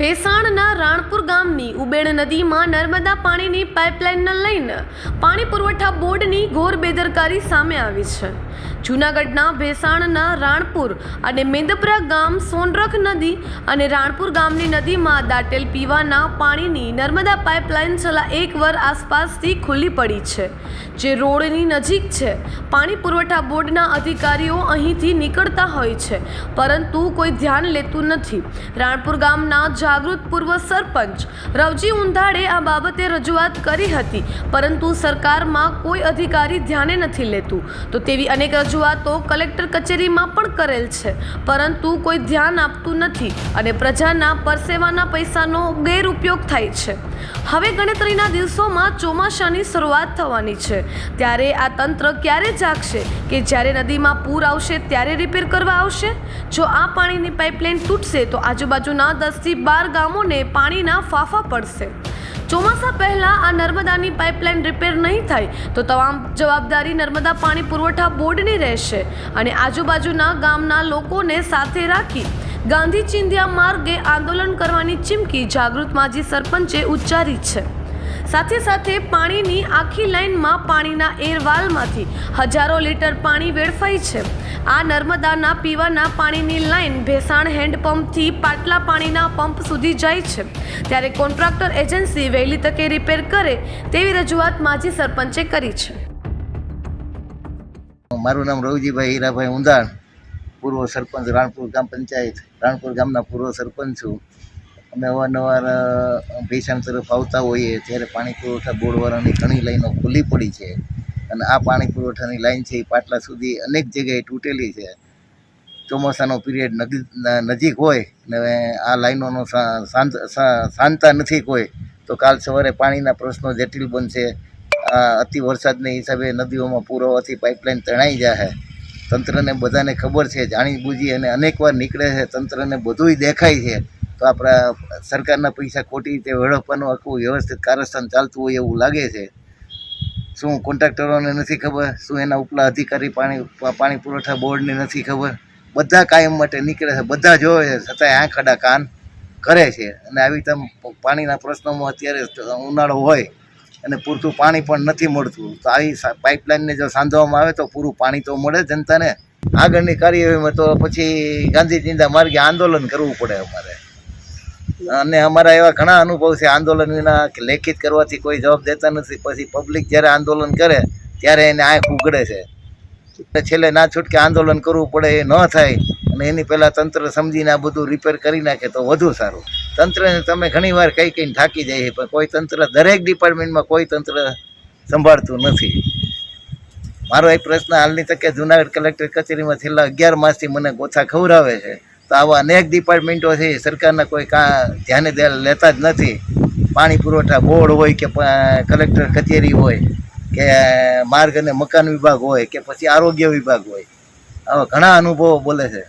ભેસાણના રાણપુર ગામની ઉબેણ નદીમાં નર્મદા પાણીની પાઇપલાઇનને લઈને પાણી પુરવઠા બોર્ડની ઘોર બેદરકારી સામે આવી છે. જૂનાગઢના ભેસાણના રાણપુર અને મેંદપરા ગામ સોનરખ નદી અને રાણપુર ગામની નદીમાં દાટેલ પીવાના પાણીની નર્મદા પાઇપલાઇન છેલ્લા એક વર આસપાસથી ખુલ્લી પડી છે. જે રોડની નજીક છે, પાણી પુરવઠા બોર્ડના અધિકારીઓ અહીંથી નીકળતા હોય છે, પરંતુ કોઈ ધ્યાન લેતું નથી. રાણપુર ગામના જાગૃત પૂર્વ સરપંચ. રવજી ઉંધાડે આ બાબતે રજૂઆત કરી હતી, પરંતુ સરકારમાં કોઈ અધિકારી ધ્યાને નથી લેતું. તો તેવી અનેક રજૂઆતો કલેક્ટર કચેરીમાં પણ કરેલ છે, પરંતુ કોઈ ધ્યાન આપતું નથી અને પ્રજાના પરસેવાના પૈસાનો ગેરઉપયોગ થાય છે. હવે ગણતરીના દિવસોમાં ચોમાસાની શરૂઆત થવાની છે. ત્યારે આ તંત્ર ક્યારે જાગશે? કે જ્યારે નદીમાં પૂર આવશે, ત્યારે રિપેર કરવા આવશે? જો આ પાણીની પાઇપલાઇન તૂટશે, તો આજુબાજુના દસથી બાર ગામોને પાણીના ફાફા પડશે. ચોમાસા પહેલા આ નર્મદાની પાઇપલાઇન રિપેર નહીં થાય, તો તમામ જવાબદારી નર્મદા પાણી પુરવઠા બોર્ડની રહેશે અને આજુબાજુના ગામના લોકોને સાથે રાખી ગાંધી ચિંધ્યા માર્ગે આંદોલન કરવાની ચીમકી જાગૃત માજી સરપંચે ઉચ્ચારી છે. સાથે સાથે પાણીની આખી લાઇનમાં પાણીના એરવાલમાંથી હજારો લીટર પાણી વેડફાય છે. આ નર્મદાના પીવાના પાણીની લાઇન ભેસાણ હેન્ડપંપથી પાટલા પાણીના પંપ સુધી જાય છે. ત્યારે કોન્ટ્રાક્ટર એજન્સી વહેલી તકે રિપેર કરે તેવી રજૂઆત માજી સરપંચે કરી છે. મારું નામ રવજીભાઈ હીરાભાઈ ઉંધાણ પૂર્વ સરપંચ રાણપુર ગ્રામ પંચાયત, રાણપુર ગામના પૂર્વ સરપંચ છું. અમે અવારનવાર ભીષણ તરફ આવતા હોઈએ ત્યારે પાણી પુરવઠા બોર્ડવાળાની ઘણી લાઈનો ખુલ્લી પડી છે અને આ પાણી પુરવઠાની લાઈન છે એ પાટલા સુધી અનેક જગ્યાએ તૂટેલી છે. ચોમાસાનો પીરિયડ નજીક હોય ને આ લાઈનોનો શાંતા નથી કોઈ, તો કાલ સવારે પાણીના પ્રશ્નો જટિલ બનશે. અતિ વરસાદને હિસાબે નદીઓમાં પૂર હોવાથી પાઇપલાઇન તણાઈ જાય તંત્રને બધાને ખબર છે, જાણી બૂજી અને અનેકવાર નીકળે છે, તંત્રને બધુંય દેખાય છે. તો આપણા સરકારના પૈસા ખોટી રીતે વેડફવાનું આખું વ્યવસ્થિત કારસ્થાન ચાલતું હોય એવું લાગે છે. શું કોન્ટ્રાક્ટરોને નથી ખબર? શું એના ઉપલા અધિકારી પાણી પાણી પુરવઠા બોર્ડને નથી ખબર? બધા કાયમ માટે નીકળે છે, બધા જોવે છે, છતાંય આંખ અડા કાન કરે છે. અને આવી તમ પાણીના પ્રશ્નોમાં અત્યારે ઉનાળો હોય અને પૂરતું પાણી પણ નથી મળતું. તો આવી પાઇપલાઇનને જો સાંધવામાં આવે તો પૂરું પાણી તો મળે જનતાને. આગળની કાર્યવાહીમાં તો પછી ગાંધી માર્ગે આંદોલન કરવું પડે અમારે. અને અમારા એવા ઘણા અનુભવ છે આંદોલન વિના કે લેખિત કરવાથી કોઈ જવાબ દેતા નથી. પછી પબ્લિક જ્યારે આંદોલન કરે, ત્યારે એને આંખ ઉગડે છે. છેલ્લે ના છૂટકે આંદોલન કરવું પડે એ ન થાય. અને એની પહેલાં તંત્ર સમજીને આ બધું રિપેર કરી નાખે તો વધુ સારું. તંત્રને તમે ઘણીવાર કંઈ કંઈ થાકી જાય પણ કોઈ તંત્ર દરેક ડિપાર્ટમેન્ટમાં કોઈ તંત્ર સંભાળતું નથી. મારો એક પ્રશ્ન હાલની તકે જુનાગઢ કલેક્ટર કચેરીમાં છેલ્લા અગિયાર માસથી મને ગોથા ખવડાવે છે. તો આવા અનેક ડિપાર્ટમેન્ટો છે સરકારના કોઈ કા ધ્યાને લેતા જ નથી. પાણી પુરવઠા બોર્ડ હોય કે કલેક્ટર કચેરી હોય, કે માર્ગ અને મકાન વિભાગ હોય, કે પછી આરોગ્ય વિભાગ હોય. આવા ઘણા અનુભવો બોલે છે.